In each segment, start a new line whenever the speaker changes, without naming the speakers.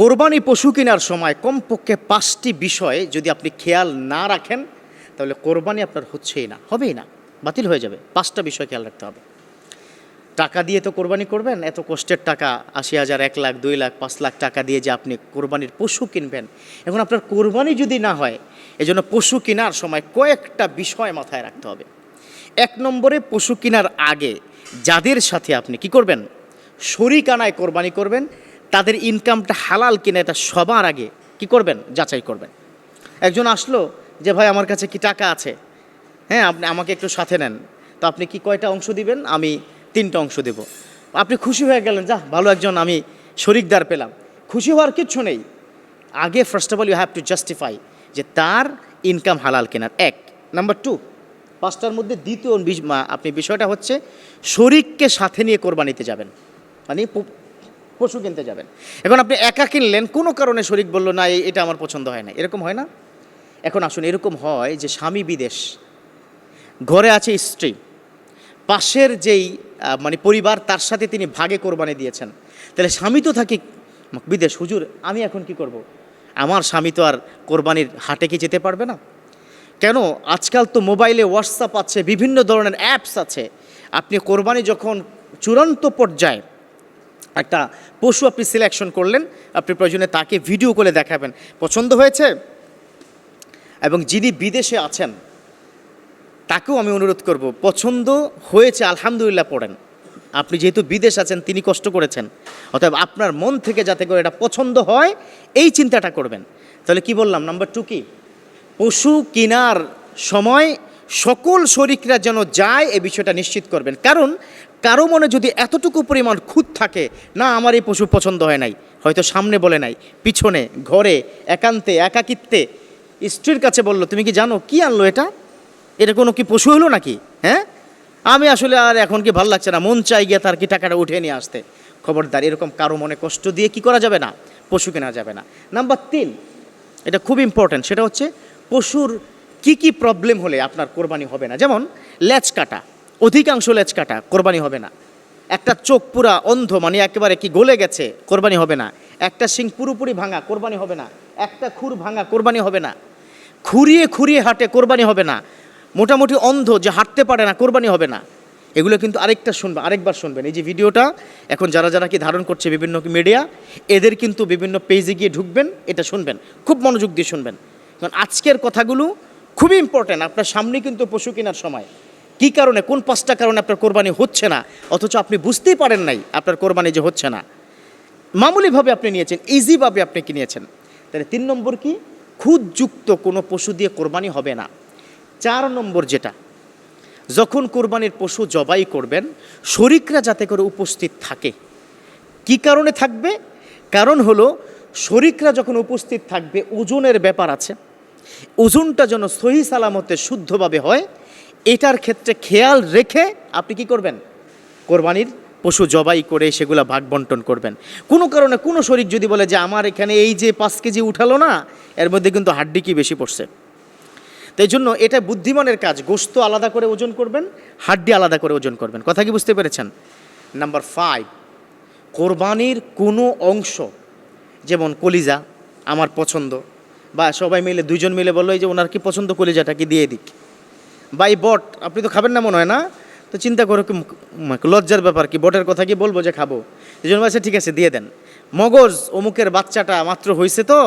কোরবানি পশু কেনার সময় কমপক্ষে পাঁচটি বিষয়ে যদি আপনি খেয়াল না রাখেন, তাহলে কোরবানি আপনার হচ্ছেই না, হবেই না, বাতিল হয়ে যাবে। পাঁচটা বিষয় খেয়াল রাখতে হবে। টাকা দিয়ে তো কোরবানি করবেন, এত কষ্টের টাকা, আশি হাজার, এক লাখ, দুই লাখ, পাঁচ লাখ টাকা দিয়ে যে আপনি কোরবানির পশু কিনবেন। এখন আপনার কোরবানি যদি না হয়, এজন্য পশু কেনার সময় কয়েকটা বিষয় মাথায় রাখতে হবে। এক নম্বরে, পশু কেনার আগে যাদের সাথে আপনি কি করবেন? শরিকানায় কোরবানি করবেন তাদের ইনকামটা হালাল কিনা এটা সবার আগে কি করবেন? যাচাই করবেন। একজন আসলো যে, ভাই, আমার কাছে কি টাকা আছে? হ্যাঁ আপনি আমাকে একটু সাথে নেন। তো আপনি কি কয়টা অংশ দিবেন? আমি তিনটা অংশ দেব। আপনি খুশি হয়ে গেলেন যা ভালো একজন, আমি শরিকদার পেলাম। খুশি হওয়ার কিচ্ছু নেই। আগে first of all you have to justify যে, তার ইনকাম হালাল কেনার এক। নাম্বার টু পাঁচটার মধ্যে দ্বিতীয় আপনি বিষয়টা হচ্ছে, শরিককে সাথে নিয়ে কোরবানিতে যাবেন। মানে পশু কিনতে যাবেন। এখন আপনি একা কিনলেন, কোনো কারণে শরিক বলল, না এই- এটা আমার পছন্দ হয় না। এরকম হয় না? এখন আসুন, এরকম হয় যে স্বামী বিদেশ, ঘরে আছে স্ত্রী, পাশের যেই মানে পরিবার, তার সাথে তিনি ভাগে কোরবানি দিয়েছেন। তাহলে স্বামী তো থাকি, বিদেশ, হুজুর, আমি এখন কি করব। আমার স্বামী তো আর কোরবানির হাটে কি যেতে পারবে না? কেন? আজকাল তো মোবাইলে হোয়াটসঅ্যাপ আছে, বিভিন্ন ধরনের অ্যাপস আছে। আপনি কোরবানি যখন চূড়ান্ত পর্যায়ে একটা পশু আপনি সিলেকশন করলেন, আপনি প্রয়োজনে তাকে ভিডিও করে দেখাবেন। পছন্দ হয়েছে? এবং যিনি বিদেশে আছেন, তাকেও আমি অনুরোধ করব, পছন্দ হয়েছে, আলহামদুলিল্লাহ পড়েন। আপনি যেহেতু বিদেশ আছেন, তিনি কষ্ট করেছেন। অতএব আপনার মন থেকে যাতে করে এটা পছন্দ হয়, এই চিন্তাটা করবেন। তাহলে কি বললাম? নাম্বার টু কি? পশু কেনার সময় সকল শরিকরা যেন যায়, এ বিষয়টা নিশ্চিত করবেন। কারণ কারও মনে যদি এতটুকু পরিমাণ খুঁত থাকে, না, আমার এই পশু পছন্দ হয় নাই। হয়তো সামনে বলে নাই, পিছনে, ঘরে, একান্তে, একাকিত্বে। স্ত্রীর কাছে বলল, তুমি কি জানো কি আনলো এটা? এটা কোনো কি পশু হলো নাকি? হ্যাঁ? আমি আসলে আর এখন কি ভালো লাগছে না, মন চাই গিয়ে তার কি টাকাটা উঠে নিয়ে আসতে। খবরদার, এরকম কারও মনে কষ্ট দিয়ে কি করা যাবে না? পশু কেনা যাবে না। নাম্বার তিন, এটা খুব ইম্পর্ট্যান্ট সেটা হচ্ছে পশুর কি কি প্রবলেম হলে আপনার কোরবানি হবে না। যেমন, লেজ কাটা। অধিকাংশ লেজ কাটা কোরবানি হবে না। একটা চোখ পুরা অন্ধ মানে একেবারে কি গলে গেছে, কোরবানি হবে না। একটা শিং পুরোপুরি ভাঙা, কোরবানি হবে না। একটা খুর ভাঙা, কোরবানি হবে না। খুঁড়িয়ে খুঁড়িয়ে হাঁটে, কোরবানি হবে না। মোটামুটি অন্ধ যে হাঁটতে পারে না, কোরবানি হবে না। এগুলো কিন্তু আরেকটা শুনবেন আরেকবার শুনবেন। এই যে ভিডিওটা, এখন যারা যারা কি ধারণ করছে বিভিন্ন মিডিয়া, এদের কিন্তু বিভিন্ন পেজে গিয়ে ঢুকবেন, এটা শুনবেন। খুব মনোযোগ দিয়ে শুনবেন। কারণ আজকের কথাগুলো খুবই ইম্পর্ট্যান্ট আপনার সামনে কিন্তু পশু কেনার সময়। কী কারণে, কোন পাঁচটা কারণে আপনার কোরবানি হচ্ছে না? অথচ আপনি বুঝতেই পারেন নাই আপনার কোরবানি যে হচ্ছে না। মামুলিভাবে আপনি নিয়েছেন, ইজিভাবে আপনি কি নিয়েছেন? তাহলে তিন নম্বর কি? খুদযুক্ত কোনো পশু দিয়ে কোরবানি হবে না। চার নম্বর যেটা, যখন কোরবানির পশু জবাই করবেন, শরিকরা যাতে করে উপস্থিত থাকে। কি কারণে থাকবে? কারণ হলো, শরিকরা যখন উপস্থিত থাকবে, ওজনের ব্যাপার আছে। ওজনটা যেন সহি সালামতে শুদ্ধভাবে হয় এটার ক্ষেত্রে খেয়াল রেখে আপনি কি করবেন? কোরবানির পশু জবাই করে সেগুলো ভাগ বন্টন করবেন। কোনো কারণে কোনো শরীর যদি বলে যে আমার এখানে এই যে পাঁচ কেজি উঠালো না, এর মধ্যে কিন্তু হাড্ডি কি বেশি পড়ছে? তাই জন্য এটা বুদ্ধিমানের কাজ, গোস্ত আলাদা করে ওজন করবেন, হাড্ডি আলাদা করে ওজন করবেন। কথা কি বুঝতে পেরেছেন? নাম্বার ফাইভ কোরবানির কোনো অংশ, যেমন কলিজা আমার পছন্দ, বা সবাই মিলে দুজন মিলে বলল, এই যে ওনার কি পছন্দ কলিজাটা, কি দিয়ে দিক? বা এই বট, আপনি তো খাবেন না মনে হয় না? তো চিন্তা করো কি লজ্জার ব্যাপার কি, বটের কথা কি বলব যে খাব? এই জন্য ঠিক আছে, দিয়ে দেন। মগজ, অমুকের বাচ্চাটা মাত্র হয়েছে তো,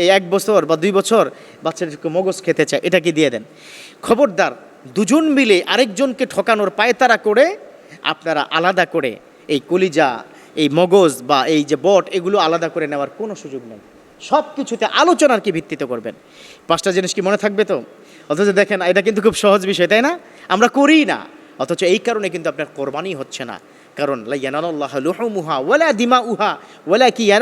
এই এক বছর বা দুই বছর বাচ্চাটাকে মগজ খেতে চায়, এটা কি দিয়ে দেন? খবরদার, দুজন মিলে আরেকজনকে ঠকানোর পায়তারা করে আপনারা আলাদা করে এই কলিজা, এই মগজ বা এই যে বট, এগুলো আলাদা করে নেওয়ার কোনো সুযোগ নেই। সব কিছুতে আলোচনার কি ভিত্তিতে করবেন? পাঁচটা জিনিস কি মনে থাকবে তো? অথচ দেখেন, এটা কিন্তু খুব সহজ বিষয়, তাই না? আমরা করি না। অথচ এই কারণে কিন্তু আপনার কোরবানি হচ্ছে না। কারণ ওয়ালা দিমা উহা কি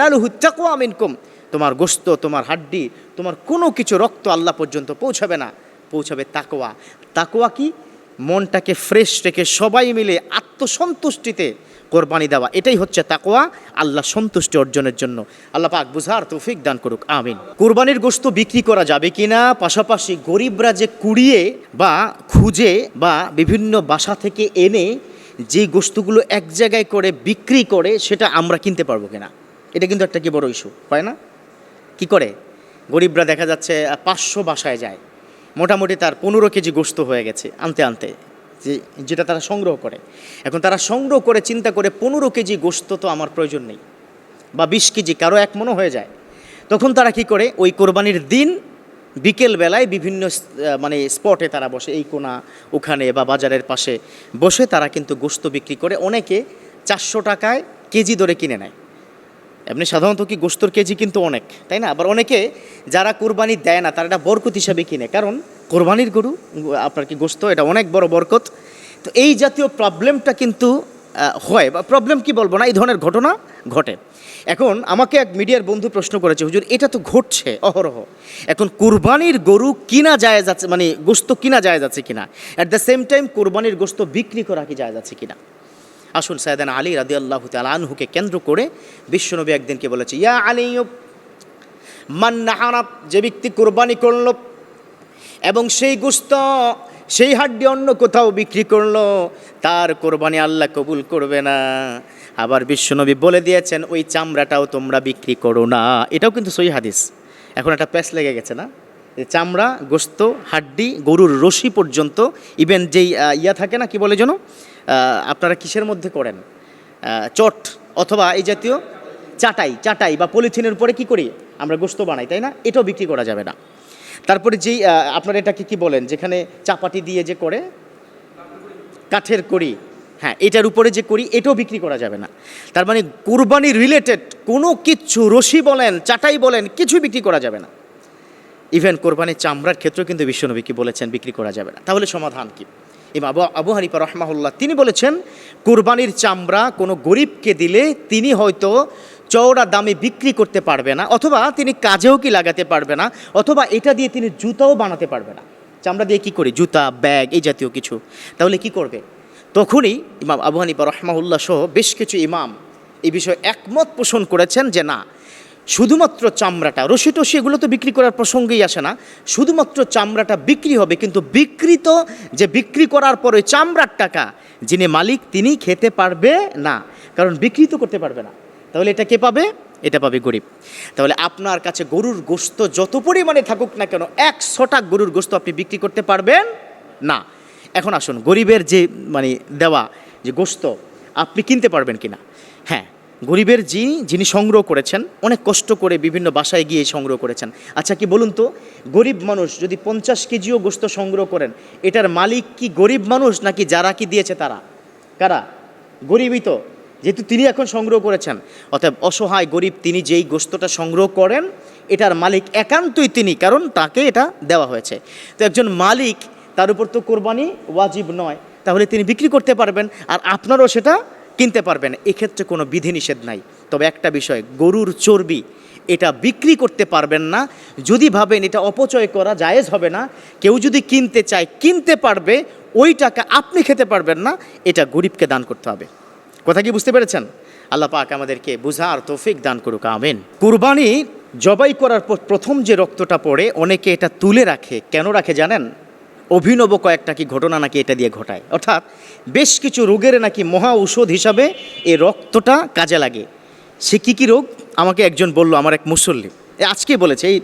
মিনকুম। তোমার গোস্ত, তোমার হাড্ডি, তোমার কোনো কিছু রক্ত আল্লাহ পর্যন্ত পৌঁছাবে না। পৌঁছাবে তাকোয়া তাকোয়া কি? মনটাকে ফ্রেশ রেখে সবাই মিলে আত্মসন্তুষ্টিতে কোরবানি দেওয়া। এটাই হচ্ছে তাকোয়া আল্লাহ সন্তুষ্টি অর্জনের জন্য। আল্লাহ পাক বুঝার তৌফিক দান করুক, আমিন। কোরবানির গোস্ত বিক্রি করা যাবে কিনা, পাশাপাশি গরিবরা যে কুড়িয়ে বা খুঁজে বা বিভিন্ন বাসা থেকে এনে যে গোস্তগুলো এক জায়গায় করে বিক্রি করে, সেটা আমরা কিনতে পারব কিনা? এটা কিন্তু একটা কি বড় ইস্যু হয় না? কি করে? গরিবরা দেখা যাচ্ছে পাঁচশো বাসায় যায়। মোটামুটি তার পনেরো কেজি গোস্ত হয়ে গেছে, আনতে আনতে। যে, যেটা তারা সংগ্রহ করে। এখন তারা সংগ্রহ করে, চিন্তা করে পনেরো কেজি গোস্ত তো আমার প্রয়োজন নেই বা বিশ কেজি, কারও এক মনও হয়ে যায়। তখন তারা কি করে? ওই কোরবানির দিন বিকেল বেলায় বিভিন্ন মানে স্পটে তারা বসে, এই কোনা, ওখানে বা বাজারের পাশে বসে তারা কিন্তু গোস্ত বিক্রি করে, অনেকে চারশো টাকায় কেজি ধরে কিনে নেয়। এমনি সাধারণত কি গোস্তর কেজি কিন্তু অনেক, তাই না? আবার অনেকে যারা কোরবানি দেয় না, তারা এটা বরকত হিসাবে কিনে। কারণ কোরবানির গরু, আপনার কি গোস্ত এটা অনেক বড় বরকত। তো এই জাতীয় প্রবলেমটা কিন্তু হয়। বা প্রবলেম কি বলব না, এই ধরনের ঘটনা ঘটে। এখন আমাকে এক মিডিয়ার বন্ধু প্রশ্ন করেছে, হুজুর, এটা তো ঘটছে, অহরহ। এখন কুরবানির গরু কিনা যায় যাচ্ছে মানে গোস্ত কিনা যায় যাচ্ছে কিনা? অ্যাট দ্য সেম টাইম কোরবানির গোস্ত বিক্রি করা কি যায় যাচ্ছে কিনা? আসুন সায়দান আলী রাদি আল্লাহ আনহুকে কেন্দ্র করে বিশ্বনবী একদিনকে বলেছে, ইয়া আলী, মান নাহারাব যে ব্যক্তি কোরবানি করল এবং সেই গুস্ত, সেই হাড্ডি অন্য কোথাও বিক্রি করল, তার কোরবানি আল্লাহ কবুল করবে না। আবার বিশ্বনবী বলে দিয়েছেন, ওই চামড়াটাও তোমরা বিক্রি করো না। এটাও কিন্তু সই হাদিস। এখন একটা প্যাস লেগে গেছে না? চামড়া, গোস্ত, হাড্ডি, গরুর রশি পর্যন্ত ইভেন যেই ইয়া থাকে না, কি বলে যেন? আপনারা কিসের মধ্যে করেন? চট অথবা এই জাতীয় চাটাই চাটাই বা পলিথিনের উপরে কি করি? আমরা গোস্ত বানাই, তাই না? এটাও বিক্রি করা যাবে না। তারপরে যেই আপনারা এটাকে কি বলেন? যেখানে চাপাটি দিয়ে যে করে, কাঠের করি হ্যাঁ এটার উপরে যে করি, এটাও বিক্রি করা যাবে না। তার মানে কুরবানি রিলেটেড কোনো কিচ্ছু রশি বলেন, চাটাই বলেন, কিছুই বিক্রি করা যাবে না। ইভেন কোরবানির চামড়ার ক্ষেত্রেও কিন্তু বিশ্বনবী কি বলেছেন, বিক্রি করা যাবে না। তাহলে সমাধান কি? আবু আবু হানিফা রহমাহুল্লাহ, তিনি বলেছেন, কোরবানির চামড়া কোনো গরিবকে দিলে তিনি হয়তো চওড়া দামে বিক্রি করতে পারবে না, অথবা তিনি কাজেও কি লাগাতে পারবে না, অথবা এটা দিয়ে তিনি জুতাও বানাতে পারবে না। চামড়া দিয়ে কি করি? জুতা, ব্যাগ, এই জাতীয় কিছু। তাহলে কি করবে? তখনই ইমাম আবু হানিফা রহমাহুল্লাহ সহ বেশ কিছু ইমাম এই বিষয়ে একমত পোষণ করেছেন যে না শুধুমাত্র চামড়াটা, রশি টসি এগুলো তো বিক্রি করার প্রসঙ্গেই আসে না। শুধুমাত্র চামড়াটা বিক্রি হবে, কিন্তু বিকৃত যে বিক্রি করার পরে চামড়ার টাকা যিনি মালিক, তিনি খেতে পারবে না, কারণ বিক্রি তো করতে পারবে না। তাহলে এটা কে পাবে? এটা পাবে গরিব। তাহলে আপনার কাছে গরুর গোস্ত যত পরিমাণে থাকুক না কেন, একশোটা গরুর গোস্ত আপনি বিক্রি করতে পারবেন না। এখন আসুন, গরিবের যে মানে দেওয়া যে গোস্ত, আপনি কিনতে পারবেন কিনা? হ্যাঁ গরিবের যিনি যিনি সংগ্রহ করেছেন, অনেক কষ্ট করে বিভিন্ন বাসায় গিয়ে সংগ্রহ করেছেন। আচ্ছা কি বলুন তো, গরিব মানুষ যদি পঞ্চাশ কেজিও গোস্ত সংগ্রহ করেন, এটার মালিক কি গরিব মানুষ নাকি যারা কি দিয়েছে তারা? কারা? গরিবই তো, যেহেতু তিনি এখন সংগ্রহ করেছেন। অতএব অসহায় গরিব তিনি যেই গোস্তটা সংগ্রহ করেন, এটার মালিক একান্তই তিনি, কারণ তাকে এটা দেওয়া হয়েছে। তো একজন মালিক, তার উপর তো কোরবানি ওয়াজিব নয়, তাহলে তিনি বিক্রি করতে পারবেন, আর আপনারও সেটা কিনতে পারবেন। এক্ষেত্রে কোনো বিধিনিষেধ নাই। তবে একটা বিষয়, গরুর চর্বি, এটা বিক্রি করতে পারবেন না। যদি ভাবেন এটা অপচয় করা জায়েজ হবে না, কেউ যদি কিনতে চায়, কিনতে পারবে, ওই টাকা আপনি খেতে পারবেন না, এটা গরিবকে দান করতে হবে। কথা কি বুঝতে পেরেছেন? আল্লাহ পাক আমাদেরকে বুঝার তৌফিক দান করুক, আমেন। কুরবানি জবাই করার পর প্রথম যে রক্তটা পড়ে, অনেকে এটা তুলে রাখে। কেন রাখে জানেন? অভিনব কয়েকটা কি ঘটনা নাকি এটা দিয়ে ঘটায়। অর্থাৎ বেশ কিছু রোগের নাকি মহা ঔষধ হিসাবে এই রক্তটা কাজে লাগে। সে কী কী রোগ? আমাকে একজন বলল, আমার এক মুসল্লি। আজকে বলেছে, এই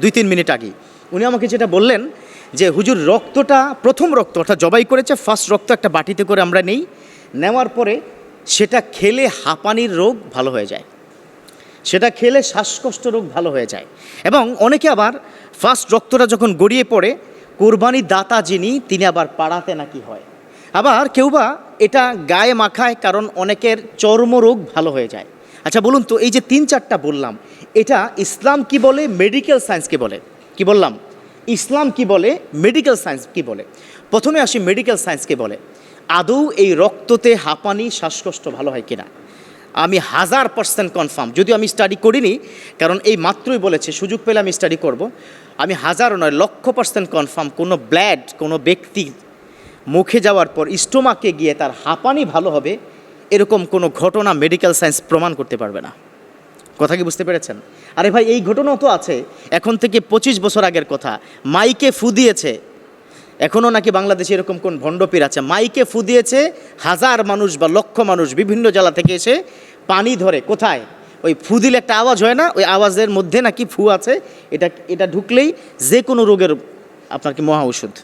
দুই তিন মিনিট আগে। উনি আমাকে যেটা বললেন যে, হুজুর, রক্তটা প্রথম রক্ত, অর্থাৎ জবাই করেছে ফার্স্ট রক্ত একটা বাটিতে করে আমরা নেই। নেওয়ার পরে সেটা খেলে হাঁপানির রোগ ভালো হয়ে যায়। সেটা খেলে শ্বাসকষ্ট রোগ ভালো হয়ে যায়। এবং অনেকে আবার ফার্স্ট রক্তটা যখন গড়িয়ে পড়ে কোরবানি দাতা যিনি, তিনি আবার পাড়াতে নাকি হয়। আবার কেউ বা এটা গায়ে মাখায় কারণ অনেকের চর্মরোগ ভালো হয়ে যায়। আচ্ছা বলুন তো, এই যে তিন চারটা বললাম, এটা ইসলাম কি বলে, মেডিকেল সায়েন্স কি বলে? কি বললাম? ইসলাম কি বলে, মেডিকেল সায়েন্স কি বলে? প্রথমে আসি মেডিকেল সায়েন্স কি বলে। আদৌ এই রক্ততে হাঁপানি, শ্বাসকষ্ট ভালো হয় কিনা? আমি হাজার পার্সেন্ট কনফার্ম, যদিও আমি স্টাডি করিনি, কারণ এই মাত্রই বলেছে, সুযোগ পেলে আমি স্টাডি করব। আমি হাজার নয়, লক্ষ পার্সেন্ট কনফার্ম কোনো ব্ল্যাড কোনো ব্যক্তি মুখে যাওয়ার পর স্টোমাকে গিয়ে তার হাঁপানি ভালো হবে, এরকম কোনো ঘটনা মেডিকেল সায়েন্স প্রমাণ করতে পারবে না। কথা কি বুঝতে পেরেছেন? আরে ভাই, এই ঘটনাও তো আছে। এখন থেকে পঁচিশ বছর আগের কথা। মাইকে ফু দিয়েছে এখনও নাকি বাংলাদেশে এরকম কোন ভণ্ডপীর আছে? মাইকে ফু দিয়েছে হাজার মানুষ বা লক্ষ মানুষ বিভিন্ন জেলা থেকে এসে পানি ধরে। কোথায়? ওই ফু দিলে একটা আওয়াজ হয় না, ওই আওয়াজের মধ্যে নাকি ফু আছে, এটা এটা ঢুকলেই যে কোনো রোগের আপনার কি মহা ওষুধ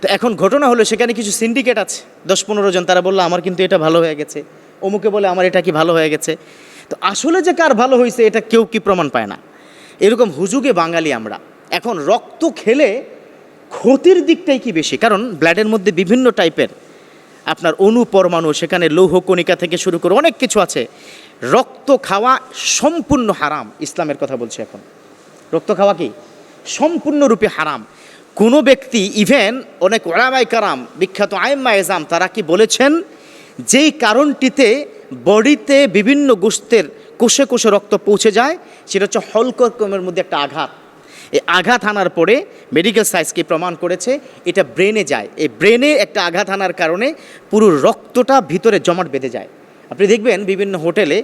তো এখন ঘটনা হলো সেখানে কিছু সিন্ডিকেট আছে, দশ পনেরো জন, তারা বলল, আমার কিন্তু এটা ভালো হয়ে গেছে। অমুকে বলে, আমার এটা কি ভালো হয়ে গেছে? তো আসলে যে কার ভালো হয়েছে এটা কেউ কি প্রমাণ পায় না। এরকম হুজুগে বাঙালি আমরা। এখন রক্ত খেলে ক্ষতির দিকটাই কি বেশি? কারণ ব্লাডের মধ্যে বিভিন্ন টাইপের আপনার অণু পরমাণু সেখানে লৌহ কণিকা থেকে শুরু করে অনেক কিছু আছে। রক্ত খাওয়া সম্পূর্ণ হারাম, ইসলামের কথা বলছি এখন। রক্ত খাওয়া কি? সম্পূর্ণরূপে হারাম। কোনো ব্যক্তি ইভেন অনেক ওলামাই কারাম, বিখ্যাত আইম্মা এজাম, তারা কি বলেছেন? যেই কারণটিতে বডিতে বিভিন্ন গোষ্ঠের কোষে কোষে রক্ত পৌঁছে যায়, সেটা হচ্ছে হলকর্কমের মধ্যে একটা আঘাত। এই আঘাত হানার পরে মেডিকেল সায়েন্সকে প্রমাণ করেছে? এটা ব্রেনে যায়। এই ব্রেনে একটা আঘাত হানার কারণে পুরো রক্তটা ভিতরে জমাট বেঁধে যায়। আপনি দেখবেন বিভিন্ন হোটেলে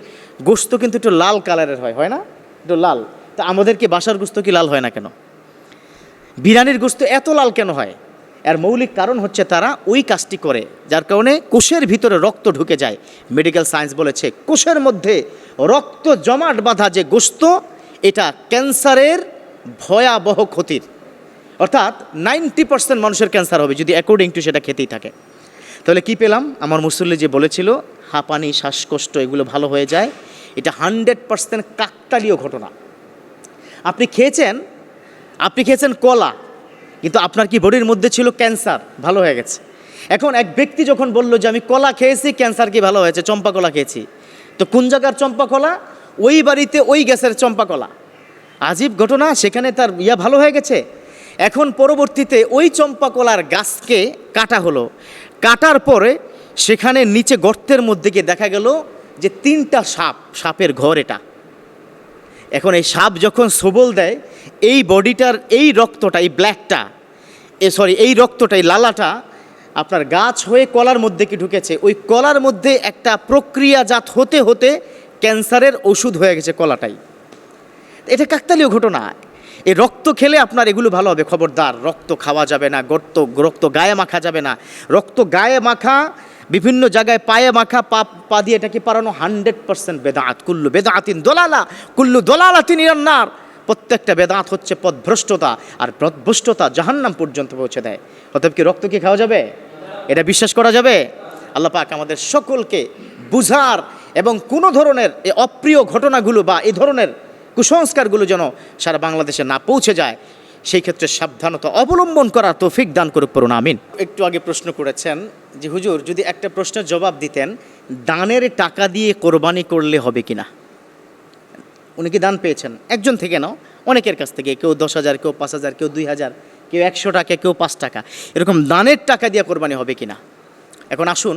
গোস্ত কিন্তু একটু লাল কালারের হয় হয় না? একটু লাল। তা আমাদেরকে বাসার গোস্ত কি লাল হয় না কেন? বিরিয়ানির গোস্ত এত লাল কেন হয়? এর মৌলিক কারণ হচ্ছে তারা ওই কাজটি করে, যার কারণে কোষের ভিতরে রক্ত ঢুকে যায়। মেডিকেল সায়েন্স বলেছে, কোষের মধ্যে রক্ত জমাট বাঁধা যে গোস্ত, এটা ক্যান্সারের ভয়াবহ ক্ষতির। অর্থাৎ নাইনটি পার্সেন্ট মানুষের ক্যান্সার হবে যদি অ্যাকর্ডিং টু সেটা খেতেই থাকে। তাহলে কি পেলাম? আমার মুসল্লি যে বলেছিল হাঁপানি, শ্বাসকষ্ট, এগুলো ভালো হয়ে যায়। এটা হান্ড্রেড পার্সেন্ট কাকতালীয় ঘটনা। আপনি খেয়েছেন? আপনি খেয়েছেন কলা, কিন্তু আপনার কি বডির মধ্যে ছিল ক্যান্সার? ভালো হয়ে গেছে। এখন এক ব্যক্তি যখন বলল যে, আমি কলা খেয়েছি, ক্যান্সার কি ভালো হয়েছে? চম্পা কলা খেয়েছি। তো কোন জায়গার চম্পা কলা ওই বাড়িতে ওই গ্যাসের চম্পা কলা আজীব ঘটনা, সেখানে তার ইয়া ভালো হয়ে গেছে। এখন পরবর্তীতে ওই চম্পা কলার গাছকে কাটা হলো। কাটার পরে সেখানে নিচে গর্তের মধ্যে গিয়ে দেখা গেল যে তিনটা সাপ, সাপের ঘর এটা। এখন এই সাপ যখন সবল দেয়, এই বডিটার এই রক্তটা, এই ব্ল্যাকটা, এ সরি, এই রক্তটা, এই লালাটা আপনার গাছ হয়ে কলার মধ্যে কি ঢুকেছে? ওই কলার মধ্যে একটা প্রক্রিয়াজাত হতে হতে ক্যান্সারের ওষুধ হয়ে গেছে কলাটাই। এটা কাকতালীয় ঘটনা। এই রক্ত খেলে আপনার এগুলো ভালো হবে। খবরদার, রক্ত খাওয়া যাবে না, গর্ত, রক্ত গায়ে মাখা যাবে না। রক্ত গায়ে মাখা বিভিন্ন জায়গায় পায়ে মাখা পা পা দিয়ে এটাকে পারানো হান্ড্রেড পার্সেন্ট বেদাঁত। কুল্লু বেদাঁতিন দোলালা, কুল্লু দোলালাতিন ইরান্নার প্রত্যেকটা বেদাঁত হচ্ছে পদভ্রষ্টতা আর পদভ্রষ্টতা জাহান্নাম পর্যন্ত পৌঁছে দেয়। অতএব কি রক্ত কি খাওয়া যাবে? এটা বিশ্বাস করা যাবে? আল্লাহ পাক আমাদের সকলকে বুঝার এবং কোনো ধরনের এই অপ্রিয় ঘটনাগুলো বা এই ধরনের কুসংস্কারগুলো যেন সারা বাংলাদেশে না পৌঁছে যায় সেই ক্ষেত্রে সাবধানতা অবলম্বন করার তৌফিক দান করুক, পড়ুন, আমিন। একটু আগে প্রশ্ন করেছেন যে, হুজুর, যদি একটা প্রশ্নের জবাব দিতেন, দানের টাকা দিয়ে কোরবানি করলে হবে কি না উনি কি দান পেয়েছেন? একজন থেকে নাও। অনেকের কাছ থেকে, কেউ দশ হাজার, কেউ পাঁচ হাজার, কেউ দুই হাজার, কেউ একশো টাকা, কেউ পাঁচ টাকা। এরকম দানের টাকা দিয়ে কোরবানি হবে কিনা? এখন আসুন,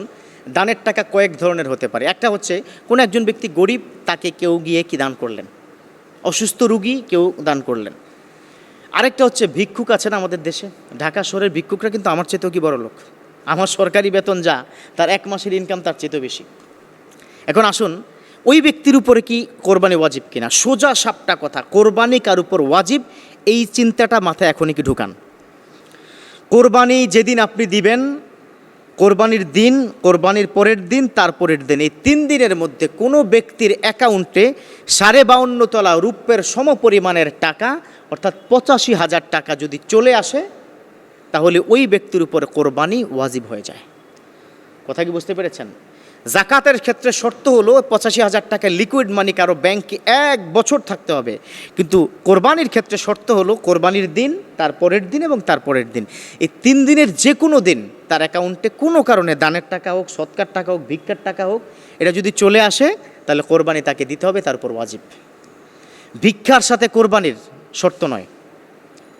দানের টাকা কয়েক ধরনের হতে পারে। একটা হচ্ছে, কোনো একজন ব্যক্তি গরিব, তাকে কেউ গিয়ে কি দান করলেন? অসুস্থ রুগী কেউ দান করলেন। আরেকটা হচ্ছে ভিক্ষুক আছে না আমাদের দেশে। ঢাকা শহরের ভিক্ষুকরা কিন্তু আমার চেয়েতেও কি বড় লোক? আমার সরকারি বেতন যা, তার এক মাসের ইনকাম তার চেতেও বেশি। এখন আসুন, ওই ব্যক্তির উপরে কি কোরবানি ওয়াজিব কিনা? সোজা সাপটা কথা, কোরবানি কার উপর ওয়াজিব? এই চিন্তাটা মাথায় এখনই কি ঢুকান। কোরবানি যেদিন আপনি দিবেন কোরবানির দিন, কোরবানির পরের দিন তার পরের দিন। এই তিন দিনের মধ্যে কোনো ব্যক্তির অ্যাকাউন্টে সাড়ে বাউন্ন তলা রূপের সমপরিমাণের টাকা, অর্থাৎ পঁচাশি হাজার টাকা যদি চলে আসে, তাহলে ওই ব্যক্তির উপর কোরবানি ওয়াজিব হয়ে যায়। কথা কি বুঝতে পেরেছেন? জাকাতের ক্ষেত্রে শর্ত হলো পঁচাশি হাজার টাকা লিকুইড মানি কারও ব্যাংকে এক বছর থাকতে হবে। কিন্তু কোরবানির ক্ষেত্রে শর্ত হলো কোরবানির দিন তার পরের দিন এবং তার পরের দিন। এই তিন দিনের যে কোনো দিন তার অ্যাকাউন্টে কোনো কারণে দানের টাকা হোক, সৎকার টাকা হোক, ভিক্ষার টাকা হোক, এটা যদি চলে আসে, তাহলে কোরবানি তাকে দিতে হবে, তার উপর ওয়াজিব। ভিক্ষার সাথে কোরবানির শর্ত নয়।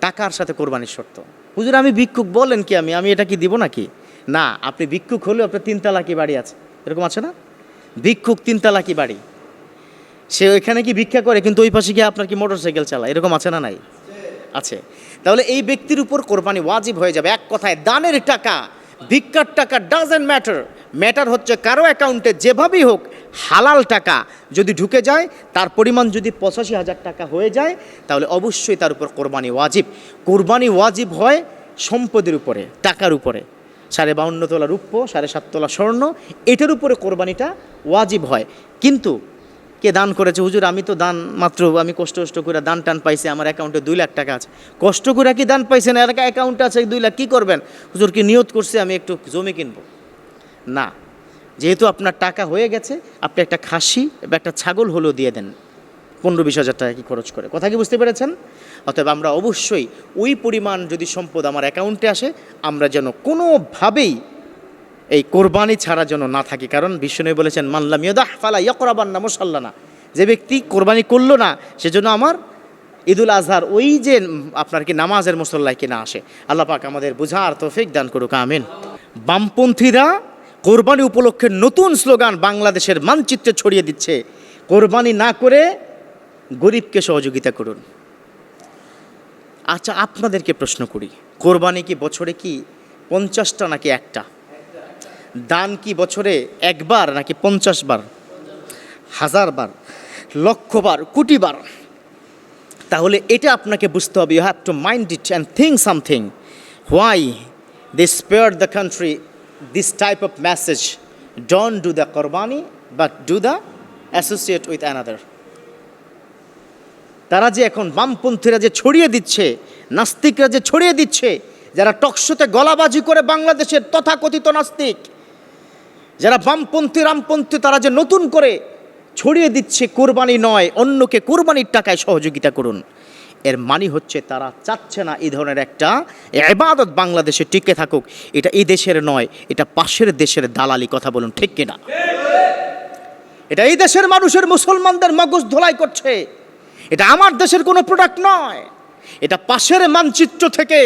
টাকার সাথে কোরবানির শর্ত। হুজুর, আমি ভিক্ষুক, বলেন কি আমি? আমি এটা কি দিব নাকি? না, আপনি ভিক্ষুক হলেও আপনার তিন তালাকি বাড়ি আছে। এরকম আছে না? ভিক্ষুক তিন তালাকি বাড়ি। সে ওইখানে কি ভিক্ষা করে, কিন্তু ওই পাশে গিয়ে আপনার কি মোটর সাইকেল চালায়? এরকম আছে না নাই? আছে। তাহলে এই ব্যক্তির উপর কোরবানি ওয়াজিব হয়ে যাবে। এক কথায়, দানের টাকা ভিক্ষার টাকা ডাজেন্ট ম্যাটার ম্যাটার হচ্ছে কারও অ্যাকাউন্টে যেভাবেই হোক, হালাল টাকা যদি ঢুকে যায়, তার পরিমাণ যদি পঁচাশি হাজার টাকা হয়ে যায়, তাহলে অবশ্যই তার উপর কোরবানি ওয়াজিব। কোরবানি ওয়াজিব হয় সম্পদের উপরে, টাকার উপরে। সাড়ে বাউন্ন তোলা রূপ্য সাড়ে সাত তোলা স্বর্ণ, এটার উপরে কোরবানিটা ওয়াজিব হয়। কিন্তু কে দান করেছে? হুজুর, আমি তো দান মাত্র, আমি কষ্ট কষ্ট করে দান টান পাইছি, আমার অ্যাকাউন্টে দুই লাখ টাকা আছে। কষ্ট করে কি দান পাইছেন? এর অ্যাকাউন্টে আছে দুই লাখ, কী করবেন? হুজুর, কি নিয়ত করছে? আমি একটু জমি কিনবো। না, যেহেতু আপনার টাকা হয়ে গেছে, আপনি একটা খাসি বা একটা ছাগল হলেও দিয়ে দেন। পনেরো বিশ হাজার টাকা কি খরচ করে? কথা কি বুঝতে পেরেছেন? অতএব আমরা অবশ্যই ওই পরিমাণ যদি সম্পদ আমার অ্যাকাউন্টে আসে, আমরা যেন কোনোভাবেই এই কোরবানি ছাড়া যেন না থাকি। কারণ বিষ্ণু বলেছেন মানলাম ইয়দাহ ফালা ইয়করাবান না মুসাল্লানা। যে ব্যক্তি কোরবানি করল না সেজন্য আমার ঈদুল আজহার ওই যে আপনার কি নামাজের মুসল্লায় কি না আসে। আল্লাহ পাক আমাদের বুঝার তৌফিক দান করুক, আমিন। বামপন্থীরা কোরবানি উপলক্ষে নতুন স্লোগান বাংলাদেশের মানচিত্রে ছড়িয়ে দিচ্ছে। কোরবানি না করে গরিবকে সহযোগিতা করুন। আচ্ছা আপনাদেরকে প্রশ্ন করি, কোরবানি কি বছরে কি পঞ্চাশটা নাকি একটা? দান কি বছরে একবার নাকি পঞ্চাশ বার? হাজার বার? লক্ষ বার? কোটি বার? তাহলে এটা আপনাকে বুঝতে হবে। You have to mind it and think something why they spare the country this type of message don't do the কোরবানি but do the associate with another তারা যে এখন বামপন্থীরা যে ছড়িয়ে দিচ্ছে, নাস্তিকরা যে ছড়িয়ে দিচ্ছে, যারা টকশোতে গলাবাজি করে বাংলাদেশের তথাকথিত নাস্তিক যারা বামপন্থী, রামপন্থী, তারা যে নতুন করে ছড়িয়ে দিচ্ছে কোরবানি নয়, অন্যকে কোরবানির টাকায় সহযোগিতা করুন। এর মানে হচ্ছে তারা চাচ্ছে না এই ধরনের একটা এবাদত বাংলাদেশে টিকে থাকুক। এটা এই দেশের নয়, এটা পাশের দেশের দালালি কথা বলুন, ঠিক কিনা? এটা এই দেশের মানুষের মুসলমানদের মগজ ধোলাই করছে। এটা আমার দেশের কোনো প্রোডাক্ট নয়। এটা পাশের মানচিত্র থেকে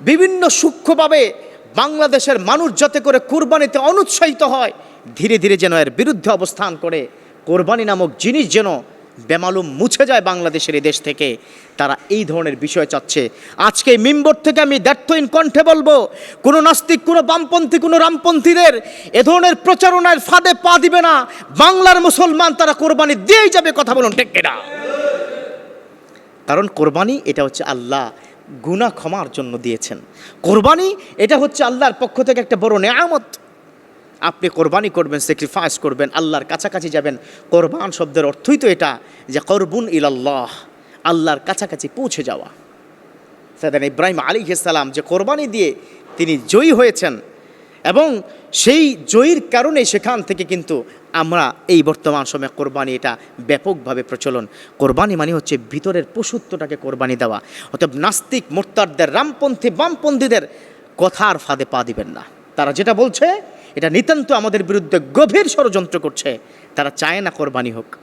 বিভিন্ন সূক্ষ্মভাবে বাংলাদেশের মানুষ যাতে করে কোরবানিতে অনুৎসাহিত হয়, ধীরে ধীরে যেন এর বিরুদ্ধে অবস্থান করে। কোরবানি নামক জিনিস যেন বেমালুম মুছে যায় বাংলাদেশের এই দেশ থেকে। তারা এই ধরনের বিষয় চাচ্ছে। আজকে মিম্বর থেকে আমি দ্ব্যর্থহীন কণ্ঠে বলব, কোনো নাস্তিক, কোনো বামপন্থী, কোনো রামপন্থীদের এ ধরনের প্রচারণার ফাঁদে পা দিবে না। বাংলার মুসলমান তারা কোরবানি দিয়েই যাবে, কথা বলুন ঠিক কিনা? কারণ কোরবানি এটা হচ্ছে আল্লাহ। গুনাহ ক্ষমার জন্য দিয়েছেন। কোরবানি, এটা হচ্ছে আল্লাহর পক্ষ থেকে একটা বড় নেয়ামত। আপনি কোরবানি করবেন স্যাক্রিফাইস করবেন, আল্লাহর কাছাকাছি যাবেন। কোরবান শব্দের অর্থই তো এটা যে করবুন ইলাল্লাহ, আল্লাহর কাছাকাছি পৌঁছে যাওয়া। সাদান ইব্রাহিম আলী ইসালাম যে কোরবানি দিয়ে তিনি জয়ী হয়েছেন এবং সেই জয়ীর কারণে সেখান থেকে কিন্তু আমরা এই বর্তমান সময়ে কোরবানি এটা ব্যাপকভাবে প্রচলন। কোরবানি মানে হচ্ছে ভিতরের পশুত্বটাকে কোরবানি দেওয়া। অর্থাৎ নাস্তিক মোর্তারদের, রামপন্থী বামপন্থীদের কথার ফাঁদে পা দিবেন না। তারা যেটা বলছে, এটা নিতান্ত আমাদের বিরুদ্ধে গভীর ষড়যন্ত্র করছে। তারা চায় না কোরবানি হোক।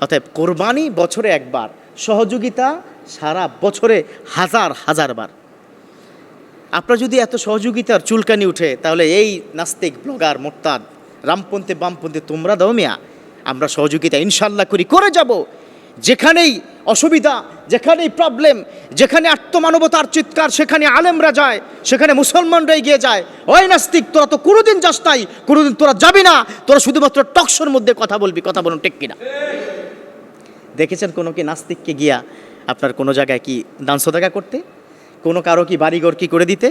অতএব কোরবানি বছরে একবার, সহযোগিতা সারা বছরে হাজার হাজার বার। আপনার যদি এত সহযোগিতার চুলকানি উঠে, তাহলে এই নাস্তিক, ব্লগার, মোরতাদ, রামপন্থী, বামপন্থী, তোমরা দাও মিয়া, আমরা সহযোগিতা ইনশাল্লাহ করি। করে যাব। যেখানেই অসুবিধা, যেখানেই প্রবলেম যেখানে আত্মমানবতার চিৎকার, সেখানে আলেমরা যায়, সেখানে মুসলমানরা এগিয়ে যায়। ওই নাস্তিক, তোরা তো কোনোদিন যাস নাই, কোনোদিন তোরা যাবি না, তোরা শুধুমাত্র টকশোর মধ্যে কথা বলবি, কথা বলুন ঠিক কিনা। দেখেছেন কোনো কি নাস্তিককে গিয়া আপনার কোনো জায়গায় কি দান সদাকা করতে? কোনো কারও কি বাড়িঘর কি করে দিতে?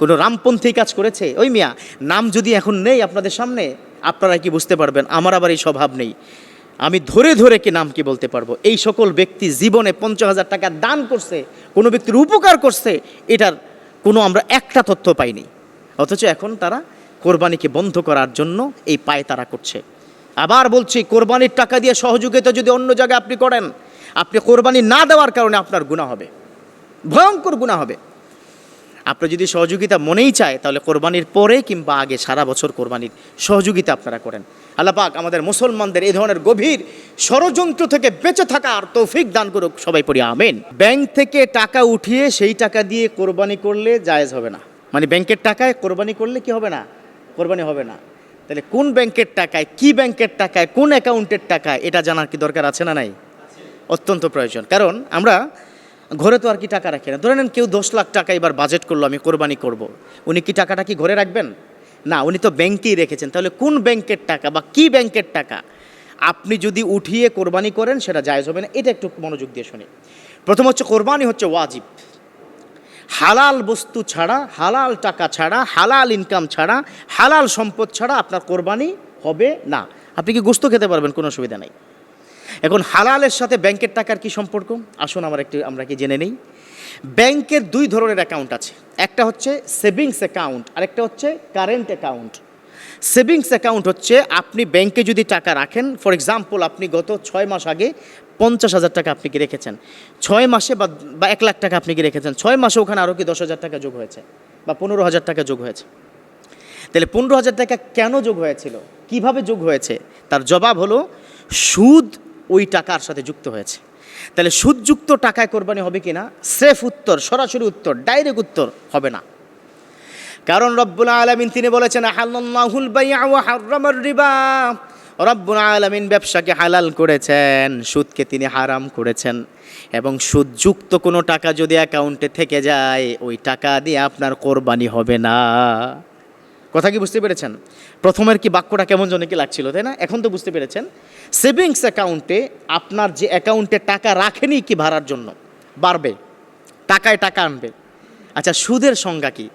কোনো রামপন্থী কাজ করেছে? ওই মিয়া, নাম যদি এখন নেই আপনাদের সামনে, আপনারা কি বুঝতে পারবেন? আমার আবার এই স্বভাব নেই। আমি ধরে ধরে কি নাম কি বলতে পারব? এই সকল ব্যক্তি জীবনে পঞ্চাশ হাজার টাকা দান করছে, কোনো ব্যক্তির উপকার করছে, এটার কোনো আমরা একটা তথ্য পাইনি। অথচ এখন তারা কোরবানিকে বন্ধ করার জন্য এই পায় তারা করছে। আবার বলছি, কোরবানির টাকা দিয়ে সহযোগিতা যদি অন্য জায়গায় আপনি করেন, আপনি কোরবানি না দেওয়ার কারণে আপনার গুণা হবে। ভয়ঙ্কর গুণা হবে। আপনি যদি সহযোগিতা মনেই চায়, তাহলে কোরবানির পরে কিংবা আগে সারা বছর কোরবানির সহযোগিতা আপনারা করেন। আল্লাহ পাক আমাদের মুসলমানদের এই ধরনের গভীর ষড়যন্ত্র থেকে বেঁচে থাকার তৌফিক দান করুক, সবাই পড়ি আমেন। ব্যাংক থেকে টাকা উঠিয়ে সেই টাকা দিয়ে কোরবানি করলে জায়েজ হবে না। মানে ব্যাংকের টাকায় কোরবানি করলে কি হবে না? কোরবানি হবে না। তাহলে কোন ব্যাংকের টাকায়, কি ব্যাংকের টাকায়, কোন অ্যাকাউন্টের টাকায়, এটা জানার কি দরকার আছে না নাই? অত্যন্ত প্রয়োজন। কারণ আমরা ঘরে তো আর কি টাকা রাখি না। ধরে নেন কেউ দশ লাখ টাকা এবার বাজেট করল, আমি কোরবানি করব। উনি কি টাকাটা কি ঘরে রাখবেন? না, উনি তো ব্যাংকেই রেখেছেন। তাহলে কোন ব্যাংকের টাকা বা কি ব্যাংকের টাকা? আপনি যদি উঠিয়ে কোরবানি করেন, সেটা জায়জ হবে না। এটা একটু মনোযোগ দিয়ে শুনি। প্রথম হচ্ছে কোরবানি হচ্ছে ওয়াজিব। হালাল বস্তু ছাড়া, হালাল টাকা ছাড়া, হালাল ইনকাম ছাড়া, হালাল সম্পদ ছাড়া আপনার কোরবানি হবে না। আপনি কি গোস্ত খেতে পারবেন? কোনো অসুবিধা নেই। এখন হালালের সাথে ব্যাংকের টাকার কি সম্পর্ক? আসুন আমার একটু, আমরা কি জেনে নেই। ব্যাংকের দুই ধরনের অ্যাকাউন্ট আছে। একটা হচ্ছে সেভিংস অ্যাকাউন্ট আরেকটা হচ্ছে কারেন্ট অ্যাকাউন্ট সেভিংস অ্যাকাউন্ট হচ্ছে আপনি ব্যাংকে যদি টাকা রাখেন ফর এক্সাম্পল আপনি গত ছয় মাস আগে পঞ্চাশ হাজার টাকা আপনি কি রেখেছেন? ছয় মাসে বা এক লাখ টাকা আপনি কি রেখেছেন? ছয় মাসে ওখানে আরও কি দশ হাজার টাকা যোগ হয়েছে? বা পনেরো হাজার টাকা যোগ হয়েছে। তাহলে পনেরো হাজার টাকা কেন যোগ হয়েছিল? কীভাবে যোগ হয়েছে? তার জবাব হলো, সুদ ওই টাকার সাথে যুক্ত হয়েছে। তাহলে সুদযুক্ত টাকায় কোরবানি হবে কি না? সেফ উত্তর, সরাসরি উত্তর, ডাইরেক্ট উত্তর হবে না। কারণ রব্বুল আলমিন তিনি বলেছেন রব্বুল আলমিন ব্যবসাকে হালাল করেছেন, সুদকে তিনি হারাম করেছেন। এবং সুদযুক্ত কোনো টাকা যদি অ্যাকাউন্টে থেকে যায়, ওই টাকা দিয়ে আপনার কোরবানি হবে না। কথা কি বুঝতে পেরেছেন? প্রথমের কি বাক্যটা কেমন জন্য কি লাগছিল, তাই না? এখন তো বুঝতে পেরেছেন। সেভিংস অ্যাকাউন্টে আপনার যে অ্যাকাউন্টে টাকা রাখেনি কি ভাড়ার জন্য? বাড়বে। টাকায় টাকা আনবে। আচ্ছা সুদের সংজ্ঞা কি?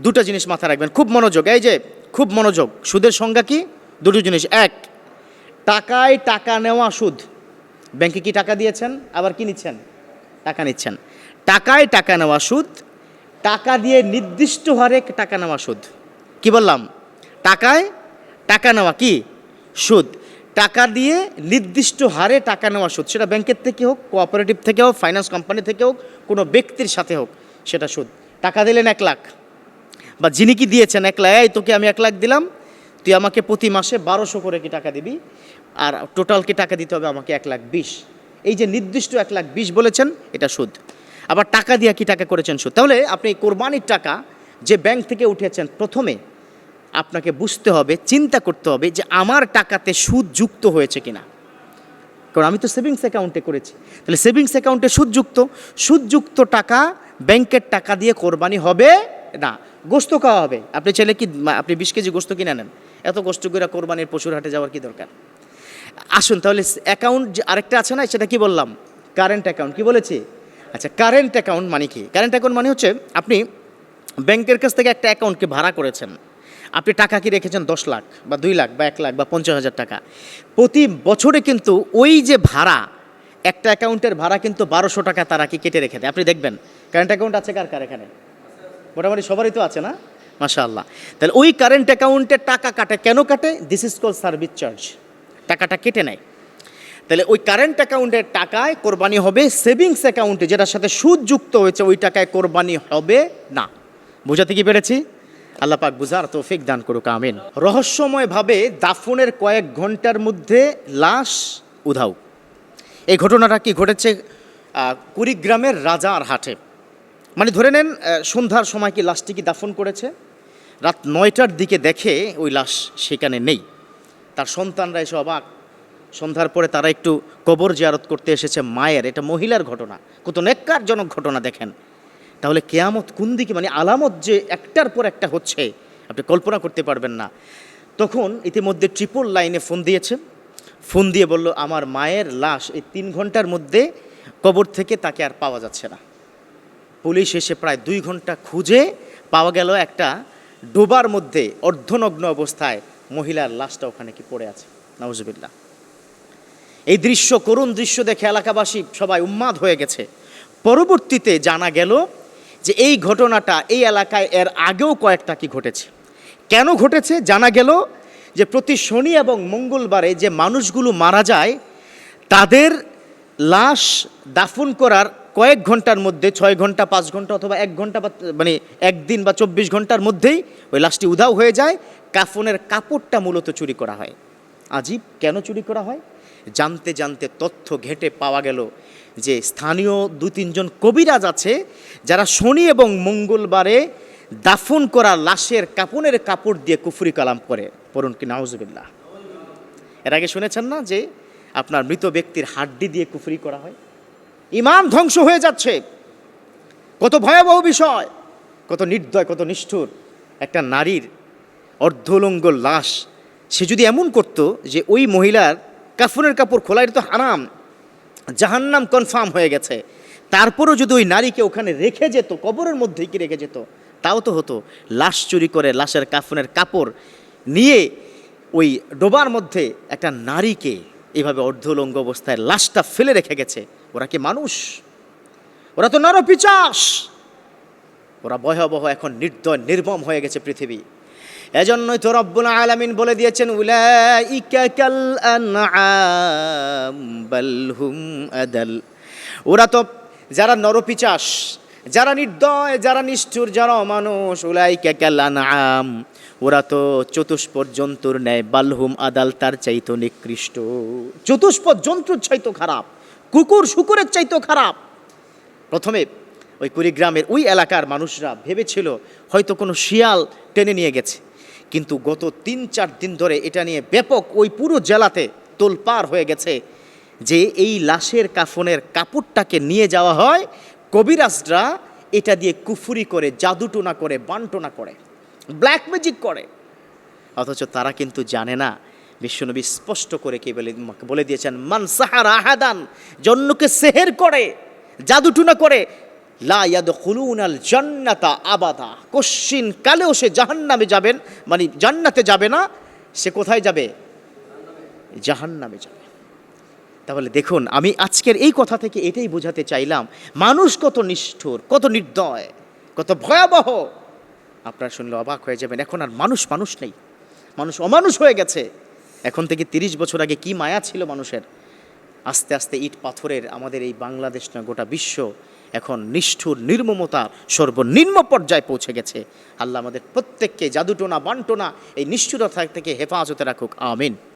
দুটো জিনিস মাথায় রাখবেন। খুব মনোযোগ, এই যে, খুব মনোযোগ। সুদের সংজ্ঞা কি? দুটো জিনিস। এক, টাকায় টাকা নেওয়া সুদ। ব্যাংকে কি টাকা দিয়েছেন? আবার কি নিচ্ছেন? টাকা নিচ্ছেন। টাকায় টাকা নেওয়া সুদ, টাকা দিয়ে নির্দিষ্ট হারে টাকা নেওয়া সুদ। কি বললাম? টাকায় টাকা নেওয়া কি? সুদ। টাকা দিয়ে নির্দিষ্ট হারে টাকা নেওয়া সুদ। সেটা ব্যাংকের থেকে হোক কোঅপারেটিভ থেকে হোক ফাইন্যান্স কোম্পানি থেকে হোক, কোনো ব্যক্তির সাথে হোক, সেটা সুদ। টাকা দিলেন এক লাখ। বা যিনি কি দিয়েছেন এক লাখ, এই তোকে আমি এক লাখ দিলাম, তুই আমাকে প্রতি মাসে বারোশো করে কি টাকা দিবি? আর টোটাল কি টাকা দিতে হবে আমাকে এক লাখ বিশ? এই যে নির্দিষ্ট এক লাখ বিশ বলেছেন, এটা সুদ। আবার টাকা দিয়ে কি টাকা করেছেন সুদ? তাহলে আপনি কোরবানির টাকা যে ব্যাংক থেকে উঠেছেন প্রথমে আপনাকে বুঝতে হবে, চিন্তা করতে হবে যে আমার টাকাতে সুদ যুক্ত হয়েছে কিনা। কারণ আমি তো সেভিংস অ্যাকাউন্টে করেছি। তাহলে সেভিংস অ্যাকাউন্টে সুদযুক্ত সুদযুক্ত টাকা ব্যাংকের টাকা দিয়ে কোরবানি হবে না। গোস্ত খাওয়া হবে। আপনি ছেলে কি আপনি বিশ কেজি গোস্ত কিনে নেন। এত কষ্ট করে কোরবানির পশুর হাটে যাওয়ার কি দরকার? আসুন, তাহলে অ্যাকাউন্ট যে আরেকটা আছে না, সেটা কি বললাম? কারেন্ট অ্যাকাউন্ট, কি বলেছি? আচ্ছা কারেন্ট অ্যাকাউন্ট মানে কি? কারেন্ট অ্যাকাউন্ট মানে হচ্ছে আপনি ব্যাংকের কাছ থেকে একটা অ্যাকাউন্টকে ভাড়া করেছেন। আপনি টাকা কি রেখেছেন? দশ লাখ বা দুই লাখ বা এক লাখ বা পঞ্চাশ হাজার টাকা। প্রতি বছরে কিন্তু ওই যে ভাড়া, একটা অ্যাকাউন্টের ভাড়া কিন্তু বারোশো টাকা তারা কি কেটে রেখে দেয়? আপনি দেখবেন কারেন্ট অ্যাকাউন্ট আছে কার কার এখানে? মোটামুটি সবারই তো আছে না? মাশা আল্লাহ তাহলে ওই কারেন্ট অ্যাকাউন্টের টাকা কাটে, কেন কাটে? This is call service charge টাকাটা কেটে নেয়। তাহলে ওই কারেন্ট অ্যাকাউন্টের টাকায় কোরবানি হবে সেভিংস অ্যাকাউন্টে যেটার সাথে সুদ যুক্ত হয়েছে, ওই টাকায় কোরবানি হবে না। বোঝাতে কি পেরেছি? আল্লাহ পাক বুঝার তৌফিক দান করুক, আমিন। রহস্যময়ভাবে দাফনের কয়েক ঘণ্টার মধ্যে লাশ উধাও। এই ঘটনাটা কি ঘটেছে কুড়িগ্রামের রাজার হাটে? মানে ধরে নেন সন্ধ্যার সময় কি লাশটি কি দাফন করেছে? রাত নয়টার দিকে দেখে ওই লাশ সেখানে নেই। তার সন্তানরা এসে অবাক। সন্ধ্যার পরে তারা একটু কবর জিয়ারত করতে এসেছে মায়ের। এটা মহিলার ঘটনা। কত নেককারজনক ঘটনা দেখেন। তাহলে কেয়ামত কোন দিকে? মানে আলামত যে একটার পর একটা হচ্ছে, আপনি কল্পনা করতে পারবেন না। তখন ইতিমধ্যে ট্রিপল লাইনে ফোন দিয়েছে। ফোন দিয়ে বলল, আমার মায়ের লাশ এই তিন ঘণ্টার মধ্যে কবর থেকে তাকে আর পাওয়া যাচ্ছে না। পুলিশ এসে প্রায় দুই ঘণ্টা খুঁজে পাওয়া গেল একটা ডোবার মধ্যে অর্ধনগ্ন অবস্থায় মহিলার লাশটা ওখানে কি পড়ে আছে। নওয়াজবিল্লা এই দৃশ্য, করুণ দৃশ্য দেখে এলাকাবাসী সবাই উন্মাদ হয়ে গেছে। পরবর্তীতে জানা গেল যে এই ঘটনাটা এই এলাকায় এর আগেও কয়েকটা কি ঘটেছে। কেন ঘটেছে? জানা গেল যে প্রতি শনি এবং মঙ্গলবারে যে মানুষগুলো মারা যায়, তাদের লাশ দাফন করার কয়েক ঘণ্টার মধ্যে, ছয় ঘণ্টা, পাঁচ ঘণ্টা অথবা এক ঘণ্টা বা মানে একদিন বা চব্বিশ ঘণ্টার মধ্যেই ওই লাশটি উধাও হয়ে যায়। কাফনের কাপড়টা মূলত চুরি করা হয়। আজীব কেন চুরি করা হয়? জানতে জানতে তথ্য ঘেটে পাওয়া গেল যে স্থানীয় দু তিনজন কবিরাজ আছে যারা শনি এবং মঙ্গলবারে দাফন করা লাশের কাপনের কাপড় দিয়ে কুফুরি কালাম করে। পড়ুন কি নাউজুবিল্লাহ। এর আগে শুনেছেন না যে আপনার মৃত ব্যক্তির হাড্ডি দিয়ে কুফরি করা হয়? ইমান ধ্বংস হয়ে যাচ্ছে। কত ভয়াবহ বিষয়, কত নির্দয়, কত নিষ্ঠুর। একটা নারীর অর্ধলঙ্গ লাশ সে যদি এমন করত যে ওই মহিলার কাফনের কাপড় খোলা, এটা তো হারাম। জাহান্নাম কনফার্ম হয়ে গেছে। তারপরও যদি ওই নারীকে ওখানে রেখে যেত, কবরের মধ্যেই কি রেখে যেত? তাও তো হতো। লাশ চুরি করে লাশের কাফনের কাপড় নিয়ে ওই ডোবার মধ্যে একটা নারীকে এইভাবে অর্ধলঙ্গ অবস্থায় লাশটা ফেলে রেখে গেছে। ওরা কি মানুষ? ওরা তো নরপিচাস! ওরা ভয়াবহ এখন নির্দয়, নির্মম হয়ে গেছে পৃথিবী। এজন্যই তো রব্বুল আলামিন বলে দিয়েছেন আদাল। ওরা তো যারা নরপিচাস, যারা নির্দয়, যারা নিষ্ঠুর, যারা অমানুষ, উলাইকা কাল আনআম, ওরা তো চতুষ্পদ জন্তুর ন্যায় বালহুম আদাল তার চাইতো নিকৃষ্ট। চতুষ্পদ জন্তুর চাইতো খারাপ, কুকুর শুকুরের চাইতো খারাপ। প্রথমে ওই কুড়িগ্রামের ওই এলাকার মানুষরা ভেবেছিল, হয়তো কোনো শিয়াল টেনে নিয়ে গেছে। কিন্তু গত তিন চার দিন ধরে এটা নিয়ে ব্যাপক ওই পুরো জেলাতে তোলপার হয়ে গেছে যে এই লাশের কাফনের কাপড়টাকে নিয়ে যাওয়া হয়। কবিরাজরা এটা দিয়ে কুফুরি করে, জাদুটোনা করে, বান্টনা করে ব্ল্যাক ম্যাজিক করে। অথচ তারা কিন্তু জানে না, বিশ্বনবী স্পষ্ট করে কে বলে বলে দিয়েছেন মানসাহার আহাদান জন্যকে সেহের করে, জাদুটুনা করে লা ইয়াদখুলুনাল জান্নাতা আবাদা। কশ্চিন কালেও সে জাহান্নামে যাবেন মানে জান্নাতে যাবে না, সে কোথায় যাবে? জাহান্নামে যাবে। তাহলে দেখুন, আমি আজকের এই কথা থেকে এটাই বোঝাতে চাইলাম, মানুষ কত নিষ্ঠুর, কত নির্দয়, কত ভয়াবহ। আপনারা শুনলে অবাক হয়ে যাবেন, এখন আর মানুষ মানুষ নেই। মানুষ অমানুষ হয়ে গেছে। এখন থেকে তিরিশ বছর আগে কি মায়া ছিল মানুষের? আস্তে আস্তে ইট পাথরের আমাদের এই বাংলাদেশ না গোটা বিশ্ব এখন নিষ্ঠুর নির্মমতা সর্বনিম্ন পর্যায়ে পৌঁছে গেছে। আল্লাহ আমাদের প্রত্যেককে জাদুটোনা, বান্টোনা, এই নিষ্ঠুরতা থেকে হেফাজতে রাখুক। আমিন।